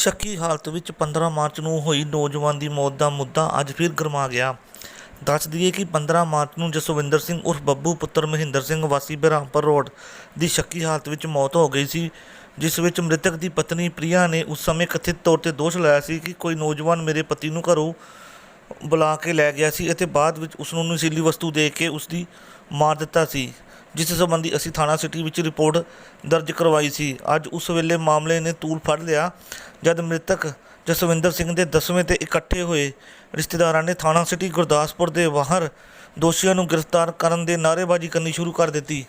ਸ਼ੱਕੀ ਹਾਲਤ ਵਿੱਚ 15 ਮਾਰਚ ਨੂੰ ਹੋਈ ਨੌਜਵਾਨ ਦੀ ਮੌਤ ਦਾ ਮੁੱਦਾ ਅੱਜ ਫਿਰ ਗਰਮਾ ਗਿਆ। ਦੱਸ ਦਈਏ ਕਿ 15 ਮਾਰਚ ਨੂੰ ਜਸਵਿੰਦਰ ਸਿੰਘ ਉਰਫ ਬੱਬੂ ਪੁੱਤਰ ਮਹਿੰਦਰ ਸਿੰਘ ਵਾਸੀ ਬਹਿਰਾਮਪੁਰ ਰੋਡ ਦੀ ਸ਼ੱਕੀ ਹਾਲਤ ਵਿੱਚ ਮੌਤ ਹੋ ਗਈ ਸੀ, ਜਿਸ ਵਿੱਚ ਮ੍ਰਿਤਕ ਦੀ ਪਤਨੀ ਪ੍ਰਿਆ ਨੇ ਉਸ ਸਮੇਂ ਕਥਿਤ ਤੌਰ ਤੇ ਦੋਸ਼ ਲਾਇਆ ਸੀ ਕਿ ਕੋਈ ਨੌਜਵਾਨ ਮੇਰੇ ਪਤੀ ਨੂੰ ਘਰੋਂ ਬੁਲਾ ਕੇ ਲੈ ਗਿਆ ਸੀ ਅਤੇ ਬਾਅਦ ਵਿੱਚ ਉਸ ਨੂੰ ਨਸ਼ੀਲੀ ਵਸਤੂ ਦੇ ਕੇ ਉਸ ਦੀ ਮਾਰ ਦਿੱਤਾ ਸੀ। ਜਿਸ ਸੰਬੰਧੀ ਅਸੀਂ ਥਾਣਾ ਸਿਟੀ ਵਿੱਚ ਰਿਪੋਰਟ ਦਰਜ ਕਰਵਾਈ ਸੀ। ਅੱਜ ਉਸ ਵੇਲੇ ਮਾਮਲੇ ਨੇ ਤੂਲ ਫੜ ਲਿਆ, ਜਦ ਮ੍ਰਿਤਕ ਜਸਵਿੰਦਰ ਸਿੰਘ ਦੇ ਦਸਵੇਂ ਤੇ ਇਕੱਠੇ ਹੋਏ ਰਿਸ਼ਤੇਦਾਰਾਂ ਨੇ ਥਾਣਾ ਸਿਟੀ ਗੁਰਦਾਸਪੁਰ ਦੇ ਬਾਹਰ ਦੋਸ਼ੀਆਂ ਨੂੰ ਗ੍ਰਿਫਤਾਰ ਕਰਨ ਦੇ ਨਾਅਰੇਬਾਜ਼ੀ ਕਰਨੀ ਸ਼ੁਰੂ ਕਰ ਦਿੱਤੀ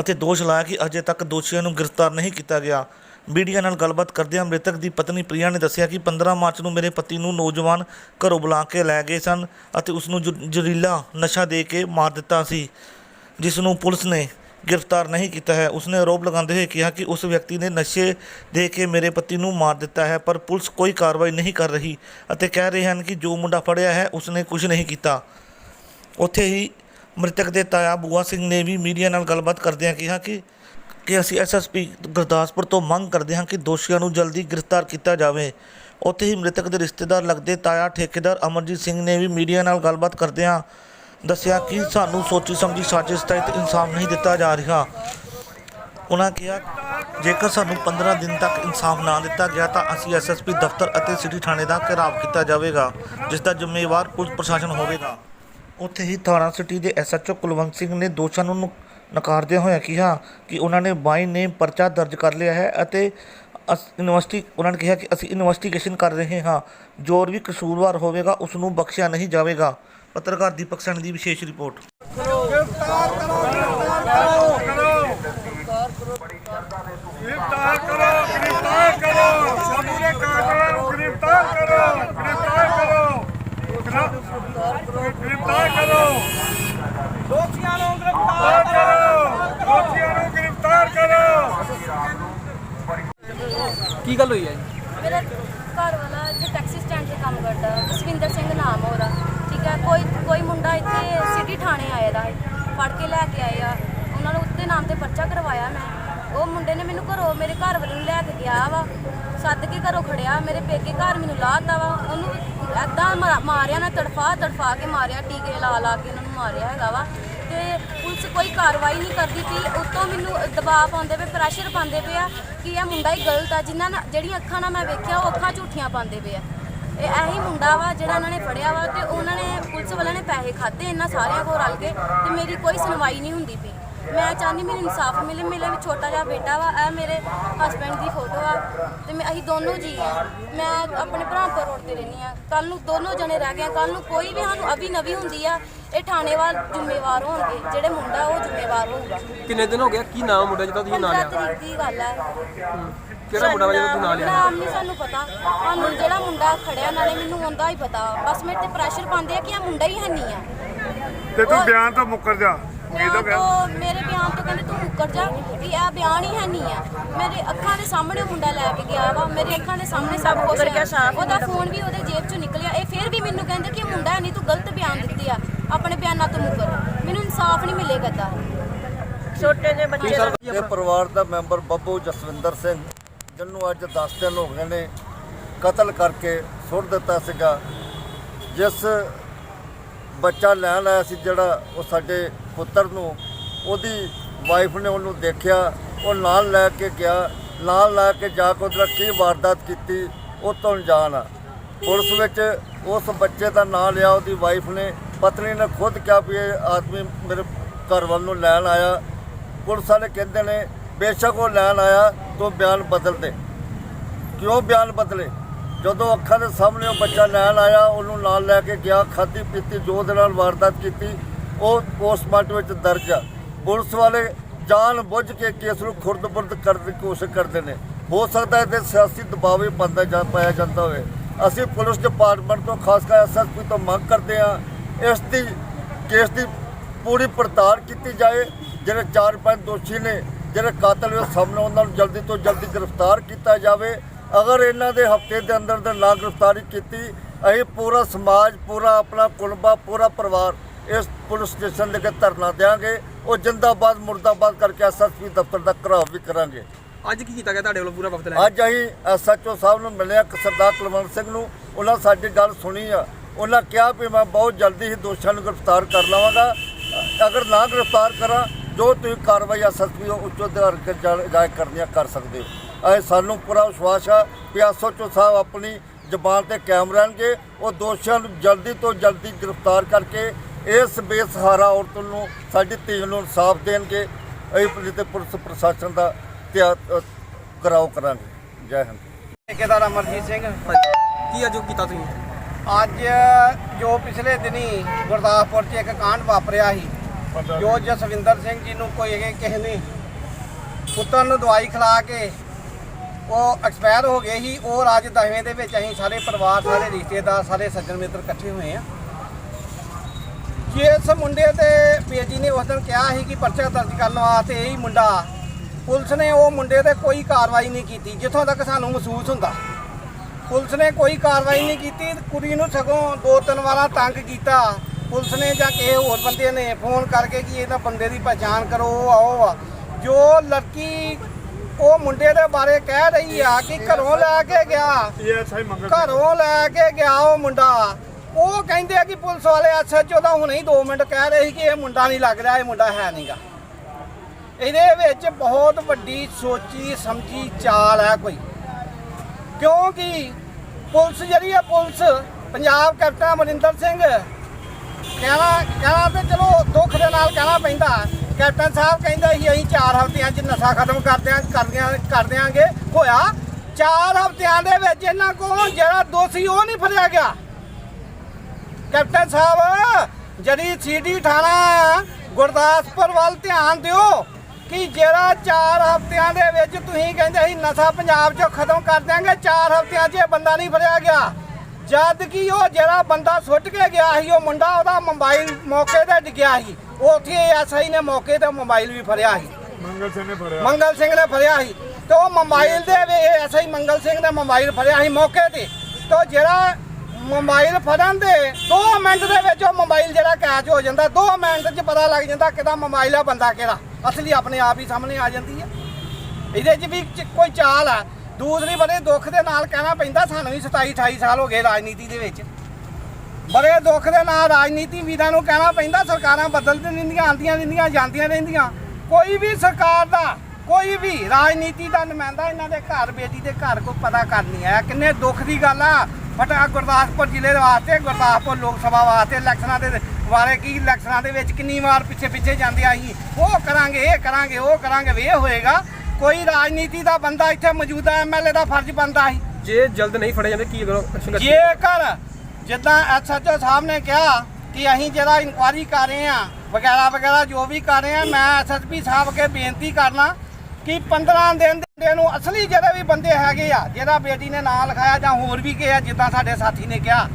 ਅਤੇ ਦੋਸ਼ ਲਾਇਆ ਕਿ ਅਜੇ ਤੱਕ ਦੋਸ਼ੀਆਂ ਨੂੰ ਗ੍ਰਿਫਤਾਰ ਨਹੀਂ ਕੀਤਾ ਗਿਆ। ਮੀਡੀਆ ਨਾਲ ਗੱਲਬਾਤ ਕਰਦਿਆਂ ਮ੍ਰਿਤਕ ਦੀ ਪਤਨੀ ਪ੍ਰਿਆ ਨੇ ਦੱਸਿਆ ਕਿ 15 ਮਾਰਚ ਨੂੰ ਮੇਰੇ ਪਤੀ ਨੂੰ ਨੌਜਵਾਨ ਘਰੋਂ ਬੁਲਾ ਕੇ ਲੈ ਗਏ ਸਨ ਅਤੇ ਉਸ ਨੂੰ ਜ਼ਹਿਰੀਲਾ ਨਸ਼ਾ ਦੇ ਕੇ ਮਾਰ ਦਿੱਤਾ ਸੀ। ਜਿਸ ਨੂੰ ਪੁਲਿਸ ਨੇ ਗ੍ਰਿਫਤਾਰ ਨਹੀਂ ਕੀਤਾ ਹੈ, ਉਸਨੇ ਆਰੋਪ ਲਗਾਉਂਦੇ ਹੋਏ ਕਿਹਾ ਕਿ ਉਸ ਵਿਅਕਤੀ ਨੇ ਨਸ਼ੇ ਦੇ ਕੇ ਮੇਰੇ ਪਤੀ ਨੂੰ ਮਾਰ ਦਿੱਤਾ ਹੈ, ਪਰ ਪੁਲਿਸ ਕੋਈ ਕਾਰਵਾਈ ਨਹੀਂ ਕਰ ਰਹੀ ਅਤੇ ਕਹਿ ਰਹੇ ਹਨ ਕਿ ਜੋ ਮੁੰਡਾ ਫੜਿਆ ਹੈ, ਉਸਨੇ ਕੁਝ ਨਹੀਂ ਕੀਤਾ। ਉੱਥੇ ਹੀ ਮ੍ਰਿਤਕ ਦੇ ਤਾਇਆ ਬੂਆ ਸਿੰਘ ਨੇ ਵੀ ਮੀਡੀਆ ਨਾਲ ਗੱਲਬਾਤ ਕਰਦਿਆਂ ਕਿਹਾ ਕਿ ਕਿ ਅਸੀਂ ਐਸਐਸਪੀ ਗੁਰਦਾਸਪੁਰ ਤੋਂ ਮੰਗ ਕਰਦੇ ਹਾਂ ਕਿ ਦੋਸ਼ੀਆਂ ਨੂੰ ਜਲਦੀ ਗ੍ਰਿਫਤਾਰ ਕੀਤਾ ਜਾਵੇ। ਉੱਥੇ ਹੀ ਮ੍ਰਿਤਕ ਦੇ ਰਿਸ਼ਤੇਦਾਰ ਲੱਗਦੇ ਤਾਇਆ ਠੇਕੇਦਾਰ ਅਮਰਜੀਤ ਸਿੰਘ ਨੇ ਵੀ ਮੀਡੀਆ ਨਾਲ ਗੱਲਬਾਤ ਕਰਦਿਆਂ ਦੱਸਿਆ ਕਿ ਸਾਨੂੰ ਸੋਚੀ ਸਮਝੀ ਸਾਜ਼ਿਸ਼ ਤਹਿਤ ਇਨਸਾਫ ਨਹੀਂ ਦਿੱਤਾ ਜਾ ਰਿਹਾ। ਉਹਨਾਂ ਕਿਹਾ, ਜੇਕਰ ਸਾਨੂੰ 15 ਦਿਨ ਤੱਕ ਇਨਸਾਫ ਨਾ ਦਿੱਤਾ ਗਿਆ ਤਾਂ ਅਸੀਂ ਐਸਐਸਪੀ ਦਫ਼ਤਰ ਅਤੇ ਸਿਟੀ ਥਾਣੇ ਦਾ ਘਿਰਾਵ ਕੀਤਾ ਜਾਵੇਗਾ, ਜਿਸ ਦਾ ਜ਼ਿੰਮੇਵਾਰ ਪੁਲਿਸ ਪ੍ਰਸ਼ਾਸਨ ਹੋਵੇਗਾ। ਉੱਥੇ ਹੀ ਥਾਣਾ ਸਿਟੀ ਦੇ ਐਸਐਚਓ ਕੁਲਵੰਤ ਸਿੰਘ ਨੇ ਦੋਸ਼ਾਂ ਨੂੰ ਨੁ- ਨਕਾਰਦਿਆਂ ਹੋਇਆਂ ਕਿਹਾ ਕਿ ਉਹਨਾਂ ਨੇ ਬਾਈ ਨੇਮ ਪਰਚਾ ਦਰਜ ਕਰ ਲਿਆ ਹੈ ਅਤੇ ਅਸ, ਯੂਨੀਵਰਸਿਟੀ ਉਹਨਾਂ ਨੇ ਕਿਹਾ ਕਿ ਅਸੀਂ ਇਨਵੈਸਟੀਗੇਸ਼ਨ ਕਰ ਰਹੇ ਹਾਂ। ਜੋ ਵੀ ਕਸੂਰਵਾਰ ਹੋਵੇਗਾ ਉਸ ਨੂੰ ਬਖਸ਼ਿਆ ਨਹੀਂ ਜਾਵੇਗਾ। ਪੱਤਰਕਾਰ ਦੀਪਕ ਸੈਣੀ ਦੀ ਵਿਸ਼ੇਸ਼ ਰਿਪੋਰਟ। ਗ੍ਰਿਫਤਾਰ ਕਰੋ ਗ੍ਰਿਫਤਾਰ ਕਰੋ। ਸਾਨੂੰ ਦੇ ਕਾਤਲਾਂ ਨੂੰ ਗ੍ਰਿਫਤਾਰ ਕਰੋ। ਗ੍ਰਿਫਤਾਰ ਕਰੋ। ਗ੍ਰਿਫਤਾਰ ਕਰੋ। ਦੋਸ਼ੀਆਂ ਨੂੰ ਗ੍ਰਿਫਤਾਰ ਕਰੋ। ਦੋਸ਼ੀਆਂ ਨੂੰ ਗ੍ਰਿਫਤਾਰ ਕਰੋ। ਕੀ ਗੱਲ ਹੋਈ ਹੈ? ਜੀ ਮੇਰਾ ਘਰ ਵਾਲਾ ਇੱਥੇ ਟੈਕਸੀ ਸਟੈਂਡ ਤੇ ਕੰਮ ਕਰਦਾ ਜਸਵਿੰਦਰ ਸਿੰਘ ਨਾਮ ਆ ਉਹਦਾ ਠੀਕ ਹੈ ਕੋਈ ਕੋਈ ਮੁੰਡਾ ਇੱਥੇ ਸਿਟੀ ਥਾਣੇ ਆਇਆ ਦਾ ਫੜ ਕੇ ਲੈ ਕੇ ਆਏ ਆ ਉਹਨਾਂ ਨੂੰ ਉੱਤੇ ਨਾਮ ਤੇ ਪਰਚਾ ਕਰਵਾਇਆ ਮੈਂ। ਉਹ ਮੁੰਡੇ ਨੇ ਮੈਨੂੰ ਘਰੋਂ ਮੇਰੇ ਘਰ ਵਾਲੇ ਨੂੰ ਲੈ ਕੇ ਗਿਆ ਵਾ। ਸੱਦ ਕੇ ਘਰੋਂ ਖੜਿਆ, ਮੇਰੇ ਪੇਕੇ ਘਰ ਮੈਨੂੰ ਲਾਤਾ ਵਾ। ਉਹਨੂੰ ਐਦਾਂ ਮਾਰਿਆ ਨਾ, ਤੜਫਾ ਤੜਫਾ ਕੇ ਮਾਰਿਆ, ਟੀਕੇ ਲਾ ਲਾ ਕੇ ਉਹਨਾਂ ਨੂੰ ਮਾਰਿਆ ਹੈਗਾ ਵਾ। ਤੇ ਪੁਲਿਸ ਕੋਈ ਕਾਰਵਾਈ ਨਹੀਂ ਕਰਦੀ ਪਈ। ਉਤੋਂ ਮੈਨੂੰ ਦਬਾਅ ਪਾਉਂਦੇ ਪਏ ਪ੍ਰੈਸ਼ਰ ਪਾਉਂਦੇ ਪਏ ਆ ਕਿ ਇਹ ਮੁੰਡਾ ਹੀ ਗਲਤ ਆ। ਜਿਨ੍ਹਾਂ ਨਾਲ, ਜਿਹੜੀਆਂ ਅੱਖਾਂ ਨਾਲ ਮੈਂ ਵੇਖਿਆ, ਉਹ ਅੱਖਾਂ ਝੂਠੀਆਂ ਪਾਉਂਦੇ ਪਏ ਆ। ਇਹ ਇਹੀ ਮੁੰਡਾ ਵਾ ਜਿਹੜਾ ਉਹਨਾਂ ਨੇ ਫੜਿਆ ਵਾ ਤੇ ਉਹਨਾਂ ਨੇ ਪੁਲਿਸ ਵਾਲਿਆਂ ਨੇ ਪੈਸੇ ਖਾਦੇ ਇਹਨਾਂ ਸਾਰਿਆਂ ਕੋਲ ਰਲ ਕੇ ਤੇ ਮੇਰੀ ਕੋਈ ਸੁਣਵਾਈ ਨਹੀਂ ਹੁੰਦੀ ਪਈ। ਮੈਂ ਚਾਹੁੰਦੀ ਮੈਨੂੰ ਇਨਸਾਫ ਮਿਲੇ ਮੇਰੇ ਵੀ ਛੋਟਾ ਜਿਹਾ ਬੇਟਾ ਵਾ ਇਹ ਮੇਰੇ ਹਸਬੰਡ ਦੀ ਫੋਟੋ ਆ ਤੇ ਮੈਂ ਅਸੀਂ ਦੋਨੋਂ ਜੀ ਆ। ਮੈਂ ਆਪਣੇ ਭਰਾਪੁਰ ਰੋਡ ਤੇ ਰਹਿੰਦੀ ਆ। ਕੱਲ ਨੂੰ ਦੋਨੋਂ ਜਣੇ ਰਹਿ ਗਏ ਕੱਲ ਨੂੰ ਕੋਈ ਵੀ ਸਾਨੂੰ ਅਭੀ ਨਵੀ ਹੁੰਦੀ ਆ ਇਹ ਥਾਣੇ ਵਾਲ ਜ਼ਿੰਮੇਵਾਰ ਹੋਣਗੇ। ਜਿਹੜੇ ਮੁੰਡਾ ਉਹ ਜ਼ਿੰਮੇਵਾਰ ਹੋਊਗਾ। ਕਿੰਨੇ ਦਿਨ ਹੋ ਗਿਆ ਕੀ ਨਾਮ ਮੁੰਡਾ ਜਿਹਦਾ? ਤੁਸੀਂ ਨਾਂ 15 ਲਿਆ ਤਰੀਕ ਦੀ ਗੱਲ ਹੈ। ਕਿਹੜਾ ਮੁੰਡਾ ਵਾ ਜਿਹਦਾ ਤੁਸੀਂ ਨਾਂ ਲਿਆ ਨਾਮ ਨਹੀਂ ਸਾਨੂੰ ਪਤਾ। ਸਾਨੂੰ ਜਿਹੜਾ ਮੁੰਡਾ ਖੜਿਆ ਨਾਲੇ ਮੈਨੂੰ ਉਹਦਾ ਹੀ ਪਤਾ। ਬਸ ਮੇਰੇ ਤੇ ਪ੍ਰੈਸ਼ਰ ਪਾਉਂਦੇ ਆ ਕਿ ਇਹ ਮੁੰਡਾ ਹੀ ਹੈ ਨਹੀਂ ਆ। ਤੇ ਤੂੰ ਬਿਆਨ ਤੋਂ ਮੁੱਕਰ ਜਾ। ਬਿਆਨ ਤੋਂ ਮੇਰੇ ਬਿਆਨ ਤੋਂ ਕਹਿੰਦੇ ਤੂੰ ਮੁੱਕਰ ਜਾ ਵੀ ਇਹ ਬਿਆਨ ਹੀ ਹੈ ਨਹੀਂ ਆ। ਮੇਰੇ ਅੱਖਾਂ ਦੇ ਸਾਹਮਣੇ ਉਹ ਮੁੰਡਾ ਲੈ ਕੇ ਗਿਆ ਵਾ। ਮੇਰੇ ਅੱਖਾਂ ਦੇ ਸਾਹਮਣੇ ਸਭ ਕੁਝ ਉਹਦਾ ਫੋਨ ਵੀ ਉਹਦੇ ਜੇਬ ਚੋਂ ਨਿਕਲਿਆ। ਇਹ ਫਿਰ ਵੀ ਮੈਨੂੰ ਕਹਿੰਦੇ ਕਿ ਇਹ ਮੁੰਡਾ ਹੈ ਨਹੀਂ ਤੂੰ ਗਲਤ ਬਿਆਨ ਦਿੱਤੀ ਆ। ਆਪਣੇ ਬਿਆਨਾਂ ਤੋਂ ਮੁੱਕਰ। ਮੈਨੂੰ ਇਨਸਾਫ ਨਹੀਂ ਮਿਲੇਗਾ ਤਾਂ ਛੋਟੇ ਜਿਹੇ ਬੱਚੇ ਦਾ ਇਹ ਪਰਿਵਾਰ ਦਾ ਮੈਂਬਰ ਬੱਬੂ ਜਸਵਿੰਦਰ ਸਿੰਘ। ਜਿਹਨੂੰ ਅੱਜ 10 ਦਿਨ ਹੋ ਗਏ ਨੇ ਕਤਲ ਕਰਕੇ ਸੁੱਟ ਦਿੱਤਾ ਸੀਗਾ, ਜਿਸ ਬੱਚਾ ਲੈਣ ਆਇਆ ਸੀ ਜਿਹੜਾ ਉਹ ਸਾਡੇ ਪੁੱਤਰ ਨੂੰ, ਉਹਦੀ ਵਾਈਫ ਨੇ ਉਹਨੂੰ ਦੇਖਿਆ, ਉਹ ਨਾਲ ਲੈ ਕੇ ਗਿਆ, ਨਾਲ ਲੈ ਕੇ ਜਾ ਕੇ ਉਹਦਾ ਕੀ ਵਾਰਦਾਤ ਕੀਤੀ, ਉਹ ਤੋਂ ਅਣਜਾਣ ਆ। ਪੁਲਿਸ ਵਿੱਚ ਉਸ ਬੱਚੇ ਦਾ ਨਾਂ ਲਿਆ, ਉਹਦੀ ਵਾਈਫ ਨੇ, ਪਤਨੀ ਨੇ ਖੁਦ ਕਿਹਾ ਵੀ ਇਹ ਆਦਮੀ ਮੇਰੇ ਘਰ ਵੱਲ ਨੂੰ ਲੈਣ ਆਇਆ। ਪੁਲਿਸ ਵਾਲੇ ਕਹਿੰਦੇ ਨੇ, ਬੇਸ਼ੱਕ ਉਹ ਲੈਣ ਆਇਆ ਤੋਂ ਬਿਆਨ ਬਦਲਦੇ। ਕਿਉਂ ਬਿਆਨ ਬਦਲੇ? ਜਦੋਂ ਅੱਖਾਂ ਦੇ ਸਾਹਮਣੇ ਉਹ ਬੱਚਾ ਲੈਣ ਆਇਆ, ਉਹਨੂੰ ਨਾਲ ਲੈ ਕੇ ਗਿਆ ਖਾਦੀ ਪੀਤੀ, ਜੋ ਦੇ ਨਾਲ ਵਾਰਦਾਤ ਕੀਤੀ, ਉਹ ਪੋਸਟਮਾਰਟਮ ਵਿੱਚ ਦਰਜ ਆ। ਪੁਲਿਸ ਵਾਲੇ ਜਾਣ ਬੁੱਝ ਕੇ ਕੇਸ ਨੂੰ ਖੁਰਦ-ਬੁਰਦ ਕਰਨ ਦੀ ਕੋਸ਼ਿਸ਼ ਕਰਦੇ ਨੇ। ਹੋ ਸਕਦਾ ਹੈ ਤੇ ਸਿਆਸੀ ਦਬਾਅ ਵੀ ਪਾਉਂਦਾ ਜਾ ਪਾਇਆ ਜਾਂਦਾ ਹੋਵੇ। ਅਸੀਂ ਪੁਲਿਸ ਡਿਪਾਰਟਮੈਂਟ ਤੋਂ, ਖਾਸ ਕਰ ਐਸਐਸਪੀ ਤੋਂ ਮੰਗ ਕਰਦੇ ਹਾਂ, ਇਸ ਦੀ, ਕੇਸ ਦੀ ਪੂਰੀ ਪੜਤਾਲ ਕੀਤੀ ਜਾਏ, ਜਿਹੜੇ ਚਾਰ ਪੰਜ ਦੋਸ਼ੀ ਨੇ ਜਿਹੜੇ ਕਾਤਲ ਦੇ ਸਾਹਮਣੇ ਉਹਨਾਂ ਨੂੰ ਜਲਦੀ ਤੋਂ ਜਲਦੀ ਗ੍ਰਿਫਤਾਰ ਕੀਤਾ ਜਾਵੇ। ਅਗਰ ਇਹਨਾਂ ਦੇ ਹਫ਼ਤੇ ਦੇ ਅੰਦਰ ਦੇ ਨਾ ਗ੍ਰਿਫਤਾਰੀ ਕੀਤੀ ਅਸੀਂ ਪੂਰਾ ਸਮਾਜ ਪੂਰਾ ਆਪਣਾ ਕੁਲਬਾ ਪੂਰਾ ਪਰਿਵਾਰ ਇਸ ਪੁਲਿਸ ਸਟੇਸ਼ਨ ਦੇ ਕੇ ਧਰਨਾ ਦੇਾਂਗੇ ਉਹ ਜਿੰਦਾਬਾਦ ਮੁਰਦਾਬਾਦ ਕਰਕੇ ਐਸਐਸਪੀ ਦਫ਼ਤਰ ਦਾ ਘਰਾਵ ਵੀ ਕਰਾਂਗੇ। ਅੱਜ ਕੀ ਕੀਤਾ ਗਿਆ ਤੁਹਾਡੇ ਵੱਲੋਂ ਪੂਰਾ ਵਕਤ ਲੈ ਅੱਜ ਅਸੀਂ ਐਸਐਚਓ ਸਾਹਿਬ ਨੂੰ ਮਿਲਿਆ ਸਰਦਾਰ ਕੁਲਵੰਤ ਸਿੰਘ ਨੂੰ। ਉਹਨਾਂ ਸਾਡੀ ਗੱਲ ਸੁਣੀ ਆ। ਉਹਨਾਂ ਕਿਹਾ ਵੀ ਮੈਂ ਬਹੁਤ ਜਲਦੀ ਹੀ ਦੋਸ਼ੀਆਂ ਨੂੰ ਗ੍ਰਿਫਤਾਰ ਕਰ ਲਵਾਂਗਾ। ਅਗਰ ਨਾ ਗ੍ਰਿਫਤਾਰ ਕਰਾਂ ਜੋ ਤੁਸੀਂ ਕਾਰਵਾਈ ਐਸਐਸਪੀ ਉੱਚ ਅਧਿਕਾਰ ਕੇ ਜਾਇ ਕਰਨੀਆਂ ਕਰ ਸਕਦੇ ਹੋ। ਇਹ ਸਾਨੂੰ ਪੂਰਾ ਵਿਸ਼ਵਾਸ ਆ ਵੀ ਐਸਐਚਓ ਸਾਹਿਬ ਆਪਣੀ ਜ਼ਬਾਨ ਤੇ ਕਾਇਮ ਰਹਿਣਗੇ। ਉਹ ਦੋਸ਼ੀਆਂ ਨੂੰ ਜਲਦੀ ਤੋਂ ਜਲਦੀ ਗ੍ਰਿਫਤਾਰ ਕਰਕੇ ਇਸ ਬੇਸਹਾਰਾ ਔਰਤ ਨੂੰ ਸਾਡੀ ਧੀ ਨੂੰ ਇਨਸਾਫ ਦੇਣਗੇ। ਅਸੀਂ ਪੁਲਿਸ ਤੇ ਪੁਲਿਸ ਪ੍ਰਸ਼ਾਸਨ ਦਾ ਕਰਾਓ ਕਰਾਂਗੇ। ਜੈ ਹਿੰਦ। ਠੇਕੇਦਾਰ ਅਮਰਜੀਤ ਸਿੰਘ। ਕੀ ਅੱਜ ਕੀਤਾ ਤੁਸੀਂ? ਅੱਜ ਜੋ ਪਿਛਲੇ ਦਿਨੀ ਗੁਰਦਾਸਪੁਰ 'ਚ ਇੱਕ ਕਾਂਡ ਵਾਪਰਿਆ ਸੀ। ਜੋ ਜਸਵਿੰਦਰ ਸਿੰਘ ਜੀ ਨੂੰ ਕੋਈ ਕਿਸੇ ਨੇ ਪੁੱਤਰ ਨੂੰ ਦਵਾਈ ਖਿਲਾ ਕੇ ਉਹ ਐਕਸਪਾਇਰ ਹੋ ਗਏ ਸੀ ਉਹ ਰਾਜ ਦਸਵੇਂ ਦੇ ਵਿੱਚ ਅਸੀਂ ਸਾਰੇ ਪਰਿਵਾਰ ਸਾਰੇ ਰਿਸ਼ਤੇਦਾਰ ਸਾਰੇ ਸੱਜਣ ਮਿੱਤਰ ਇਕੱਠੇ ਹੋਏ ਆ ਜਿਸ ਮੁੰਡੇ ਤੇ ਬੇਜੀ ਨੇ ਉਸ ਦਿਨ ਕਿਹਾ ਸੀ ਕਿ ਪਰਚਾ ਦਰਜ ਕਰਨ ਵਾਸਤੇ ਇਹ ਹੀ ਮੁੰਡਾ ਪੁਲਿਸ ਨੇ ਉਹ ਮੁੰਡੇ ਤੇ ਕੋਈ ਕਾਰਵਾਈ ਨਹੀਂ ਕੀਤੀ ਜਿੱਥੋਂ ਤੱਕ ਸਾਨੂੰ ਮਹਿਸੂਸ ਹੁੰਦਾ। ਪੁਲਿਸ ਨੇ ਕੋਈ ਕਾਰਵਾਈ ਨਹੀਂ ਕੀਤੀ ਕੁੜੀ ਨੂੰ ਸਗੋਂ ਦੋ ਤਿੰਨ ਵਾਰਾਂ ਤੰਗ ਕੀਤਾ। ਪੁਲਿਸ ਨੇ ਜਾਂ ਕਿਸੇ ਹੋਰ ਬੰਦੇ ਨੇ ਫੋਨ ਕਰਕੇ ਕਿ ਇਹਦਾ ਬੰਦੇ ਦੀ ਪਛਾਣ ਕਰੋ ਆਓ ਆ। ਜੋ ਲੜਕੀ ਉਹ ਮੁੰਡੇ ਦੇ ਬਾਰੇ ਕਹਿ ਰਹੀ ਆ ਕਿ ਘਰੋਂ ਲੈ ਕੇ ਗਿਆ। ਘਰੋਂ ਲੈ ਕੇ ਗਿਆ ਉਹ ਮੁੰਡਾ। ਉਹ ਕਹਿੰਦੇ ਆ ਕਿ ਪੁਲਿਸ ਵਾਲੇ ਐਸਐਚਓ ਦਾ ਹੁਣੇ ਹੀ 2 ਮਿੰਟ ਕਹਿ ਰਹੇ ਸੀ ਕਿ ਇਹ ਮੁੰਡਾ ਨਹੀਂ ਲੱਗ ਰਿਹਾ ਇਹ ਮੁੰਡਾ ਹੈ ਨਹੀਂਗਾ ਇਹਦੇ ਵਿੱਚ ਬਹੁਤ ਵੱਡੀ ਸੋਚੀ ਸਮਝੀ ਚਾਲ ਹੈ ਕੋਈ। ਕਿਉਂਕਿ ਪੁਲਿਸ ਜਿਹੜੀ ਹੈ ਪੁਲਿਸ ਪੰਜਾਬ ਕੈਪਟਨ ਅਮਰਿੰਦਰ ਸਿੰਘ ਕਹਿਣਾ ਕਹਿਣਾ ਤੇ ਚਲੋ ਦੁੱਖ ਦੇ ਨਾਲ ਕਹਿਣਾ ਪੈਂਦਾ। ਕੈਪਟਨ ਸਾਹਿਬ ਕਹਿੰਦਾ ਸੀ, ਅਸੀਂ 4 ਹਫ਼ਤਿਆਂ 'ਚ ਨਸ਼ਾ ਖਤਮ ਕਰ ਦਿਆਂ ਕਰ ਕਰ ਦਿਆਂਗੇ। ਹੋਇਆ। 4 ਹਫ਼ਤਿਆਂ ਦੇ ਵਿੱਚ ਇਹਨਾਂ ਕੋਲ ਜਿਹੜਾ ਦੋਸ਼ੀ ਉਹ ਨਹੀਂ ਫੜਿਆ ਗਿਆ। ਕੈਪਟਨ ਸਾਹਿਬ, ਜਿਹੜੀ ਸੀਡੀ ਥਾਣਾ ਗੁਰਦਾਸਪੁਰ ਵੱਲ ਧਿਆਨ ਦਿਓ ਕਿ ਜਿਹੜਾ 4 ਹਫ਼ਤਿਆਂ ਦੇ ਵਿੱਚ ਤੁਸੀਂ ਕਹਿੰਦੇ ਸੀ, ਨਸ਼ਾ ਪੰਜਾਬ 'ਚੋਂ ਖਤਮ ਕਰ ਦਿਆਂਗੇ 4 ਹਫ਼ਤਿਆਂ 'ਚ ਇਹ ਬੰਦਾ ਨਹੀਂ ਫੜਿਆ ਗਿਆ। ਜਦ ਕਿ ਉਹ ਜਿਹੜਾ ਬੰਦਾ ਸੁੱਟ ਕੇ ਗਿਆ ਸੀ ਉਹ ਮੁੰਡਾ ਉਹਦਾ ਮੋਬਾਈਲ ਮੌਕੇ ਤੇ ਡਿੱਗਿਆ ਸੀ। ਉੱਥੇ ਐਸਆਈ ਨੇ ਮੌਕੇ ਤੇ ਮੋਬਾਈਲ ਵੀ ਫੜਿਆ ਸੀ। ਮੰਗਲ ਸਿੰਘ ਨੇ ਫੜਿਆ। ਮੰਗਲ ਸਿੰਘ ਨੇ ਫੜਿਆ ਸੀ। ਤੇ ਉਹ ਮੋਬਾਈਲ ਦੇ ਵੀ ਐਸਾ ਹੀ ਮੰਗਲ ਸਿੰਘ ਨੇ ਮੋਬਾਈਲ ਫੜਿਆ ਸੀ ਮੌਕੇ ਤੇ। ਤੇ ਜਿਹੜਾ ਮੋਬਾਈਲ ਫੜਨ ਦੇ 2 ਮਿੰਟ ਦੇ ਵਿੱਚ ਉਹ ਮੋਬਾਈਲ ਜਿਹੜਾ ਕੈਚ ਹੋ ਜਾਂਦਾ। 2 ਮਿੰਟ 'ਚ ਪਤਾ ਲੱਗ ਜਾਂਦਾ ਕਿਹਦਾ ਮੋਬਾਈਲ ਆ ਬੰਦਾ ਕਿਹੜਾ ਅਸਲੀ ਆਪਣੇ ਆਪ ਹੀ ਸਾਹਮਣੇ ਆ ਜਾਂਦੀ ਹੈ ਇਹਦੇ 'ਚ ਵੀ ਕੋਈ ਚਾਲ ਆ। ਦੂਸਰੀ ਬੜੇ, ਦੁੱਖ ਦੇ ਨਾਲ ਕਹਿਣਾ ਪੈਂਦਾ, ਸਾਨੂੰ ਵੀ 27 28 ਸਾਲ ਹੋ ਗਏ ਰਾਜਨੀਤੀ ਦੇ ਵਿੱਚ। ਬੜੇ ਦੁੱਖ ਦੇ ਨਾਲ ਰਾਜਨੀਤੀ ਵੀਰਾਂ ਨੂੰ ਕਹਿਣਾ ਪੈਂਦਾ, ਸਰਕਾਰਾਂ ਬਦਲਦੀਆਂ ਰਹਿੰਦੀਆਂ ਆਉਂਦੀਆਂ ਰਹਿੰਦੀਆਂ ਜਾਂਦੀਆਂ ਰਹਿੰਦੀਆਂ। ਕੋਈ ਵੀ ਸਰਕਾਰ ਦਾ, ਕੋਈ ਵੀ ਰਾਜਨੀਤੀ ਦਾ ਨੁਮਾਇੰਦਾ ਇਹਨਾਂ ਦੇ ਘਰ, ਬੇਟੀ ਦੇ ਘਰ ਕੋਈ ਪਤਾ ਕਰ ਨਹੀਂ ਆਇਆ। ਕਿੰਨੇ ਦੁੱਖ ਦੀ ਗੱਲ ਆ। ਫਟਾ ਗੁਰਦਾਸਪੁਰ ਜ਼ਿਲ੍ਹੇ ਦੇ ਵਾਸਤੇ, ਗੁਰਦਾਸਪੁਰ ਲੋਕ ਸਭਾ ਵਾਸਤੇ, ਇਲੈਕਸ਼ਨਾਂ ਦੇ ਬਾਰੇ ਕੀ, ਇਲੈਕਸ਼ਨਾਂ ਦੇ ਵਿੱਚ ਕਿੰਨੀ ਵਾਰ ਪਿੱਛੇ ਪਿੱਛੇ ਜਾਂਦੇ ਆਈ ਉਹ ਕਰਾਂਗੇ, ਇਹ ਕਰਾਂਗੇ, ਉਹ ਕਰਾਂਗੇ, ਵੇ ਹੋਏਗਾ। ਕੋਈ ਰਾਜਨੀਤੀ ਦਾ ਬੰਦਾ ਇੱਥੇ ਮੌਜੂਦਾ ਐਮਐਲਏ ਦਾ ਫਰਜ਼ ਬਣਦਾ ਸੀ। ਜੇ ਜਲਦ ਨਹੀਂ ਫੜੇ ਜਾਂਦੇ ਕੀ ਕਰੋ? ਜੇਕਰ ਜਿੱਦਾਂ ਐਸਐਚਓ ਸਾਹਿਬ ਨੇ ਕਿਹਾ ਕਿ ਅਸੀਂ ਜਿਹੜਾ ਇਨਕੁਆਰੀ ਕਰ ਰਹੇ ਆ ਵਗੈਰਾ ਵਗੈਰਾ ਜੋ ਵੀ ਕਰ ਰਹੇ ਆ ਮੈਂ ਐਸਐਸਪੀ ਸਾਹਿਬ ਅੱਗੇ ਬੇਨਤੀ ਕਰਨਾ ਕਿ 15 ਦਿਨ ਦੇ ਨੂੰ ਅਸਲੀ ਜਿਹੜੇ ਵੀ ਬੰਦੇ ਹੈਗੇ ਆ ਜਿਹੜਾ ਬੇਟੀ ਨੇ ਨਾਂ ਲਿਖਾਇਆ ਜਾਂ ਹੋਰ ਵੀ ਕਿਹਾ ਜਿੱਦਾਂ ਸਾਡੇ ਸਾਥੀ ਨੇ ਕਿਹਾ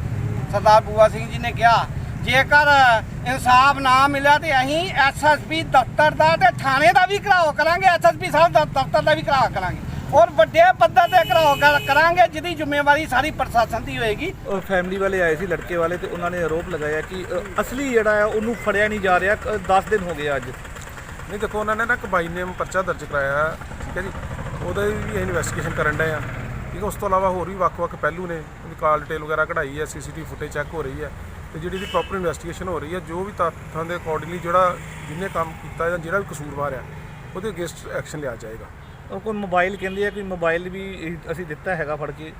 ਸਰਦਾਰ ਬੂਆ ਸਿੰਘ ਜੀ ਨੇ ਕਿਹਾ ਜੇਕਰ ਇਨਸਾਫ ਨਾ ਮਿਲਿਆ ਤੇ ਅਸੀਂ ਐਸਐਸਪੀ ਦਫ਼ਤਰ ਦਾ ਤੇ ਥਾਣੇ ਦਾ ਵੀ ਘਰਾਓ ਕਰਾਂਗੇ ਐਸਐਸਪੀ ਸਾਹਿਬ ਦਾ ਦਫ਼ਤਰ ਦਾ ਵੀ ਘਰਾਓ ਕਰਾਂਗੇ। ਔਰ ਵੱਡੇ ਪੱਧਰ ਤੇ ਘਰਾਓ ਕਰ- ਕਰਾਂਗੇ ਜਿਹਦੀ ਜ਼ਿੰਮੇਵਾਰੀ ਸਾਰੀ ਪ੍ਰਸ਼ਾਸਨ ਦੀ ਹੋਏਗੀ। ਫੈਮਿਲੀ ਵਾਲੇ ਆਏ ਸੀ ਲੜਕੇ ਵਾਲੇ ਤੇ ਉਹਨਾਂ ਨੇ ਆਰੋਪ ਲਗਾਇਆ ਕਿ ਅਸਲੀ ਜਿਹੜਾ ਆ ਉਹਨੂੰ ਫੜਿਆ ਨਹੀਂ ਜਾ ਰਿਹਾ 10 ਦਿਨ ਹੋ ਗਏ ਅੱਜ। ਨਹੀਂ ਦੇਖੋ ਉਹਨਾਂ ਨੇ ਨਾ ਕਬਾਈ ਨੇਮ ਪਰਚਾ ਦਰਜ ਕਰਾਇਆ ਹੈ, ਠੀਕ ਹੈ ਜੀ? ਉਹਦਾ ਵੀ ਇਨਵੈਸਟੀਗੇਸ਼ਨ ਕਰਨ ਡਏ ਆ। ਠੀਕ ਹੈ ਉਸ ਤੋਂ ਇਲਾਵਾ ਹੋਰ ਵੀ ਵੱਖ-ਵੱਖ ਪਹਿਲੂ ਨੇ ਉਹਦੀ ਕਾਲ ਡਿਟੇਲ ਵਗੈਰਾ ਕਢਾਈ ਹੈ ਸੀਸੀਟੀਵੀ ਫੁਟੇਜ ਚੈੱਕ ਹੋ ਰਹੀ ਹੈ। ਤੇ ਜਿਹੜੀ ਦੀ ਪ੍ਰੋਪਰ ਇਨਵੈਸਟੀਗੇਸ਼ਨ ਹੋ ਰਹੀ ਹੈ ਜੋ ਵੀ ਤੱਥਾਂ ਦੇ ਅਕੋਰਡਿੰਗਲੀ ਜਿਹੜਾ ਜਿਹਨੇ ਕੰਮ ਕੀਤਾ ਜਾਂ ਜਿਹੜਾ ਵੀ ਕਸੂਰਵਾਰ ਆ ਉਹਦੇ ਅਗੇਂਸਟ ਐਕਸ਼ਨ ਲਿਆ ਜਾਏਗਾ। ਉਹ ਕੋਈ ਮੋਬਾਈਲ ਕਹਿੰਦੇ ਆ ਕਿ ਮੋਬਾਈਲ ਵੀ ਅਸੀਂ ਦਿੱਤਾ ਹੈਗਾ ਫੜ ਕੇ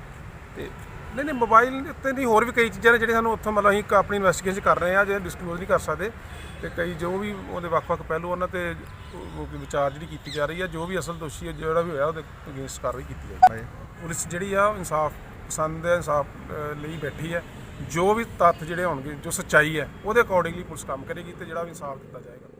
ਤੇ ਨਹੀਂ ਨਹੀਂ ਮੋਬਾਈਲ ਤੇ ਨਹੀਂ ਹੋਰ ਵੀ ਕਈ ਚੀਜ਼ਾਂ ਨੇ ਜਿਹੜੀਆਂ ਸਾਨੂੰ ਉੱਥੋਂ ਮਤਲਬ ਅਸੀਂ ਆਪਣੀ ਇਨਵੈਸਟੀਗੇਸ਼ਨ ਕਰ ਰਹੇ ਹਾਂ ਜਿਹੜੇ ਡਿਸਕਲੋਜ਼ ਨਹੀਂ ਕਰ ਸਕਦੇ। ਤੇ ਕਈ ਜੋ ਵੀ ਉਹਦੇ ਵੱਖ-ਵੱਖ ਪਹਿਲੂ ਉਹਨਾਂ ਤੇ ਵਿਚਾਰ ਜਿਹੜੀ ਕੀਤੀ ਜਾ ਰਹੀ ਹੈ ਜੋ ਵੀ ਅਸਲ ਦੋਸ਼ੀ ਹੈ ਜਿਹੜਾ ਵੀ ਹੋਇਆ ਉਹਦੇ ਅਗੇਂਸਟ ਕਾਰਵਾਈ ਕੀਤੀ ਜਾਏਗੀ। ਪੁਲਿਸ ਜਿਹੜੀ ਆ ਇਨਸਾਫ ਪਸੰਦ ਹੈ ਇਨਸਾਫ ਲਈ ਬੈਠੀ ਹੈ। ਜੋ ਵੀ ਤੱਥ ਜਿਹੜੇ ਹੋਣਗੇ, ਜੋ ਸੱਚਾਈ ਹੈ, ਉਹਦੇ ਅਕੋਰਡਿੰਗਲੀ ਪੁਲਿਸ ਕੰਮ ਕਰੇਗੀ ਤੇ ਜਿਹੜਾ ਵੀ ਇਨਸਾਫ ਦਿੱਤਾ ਜਾਏਗਾ।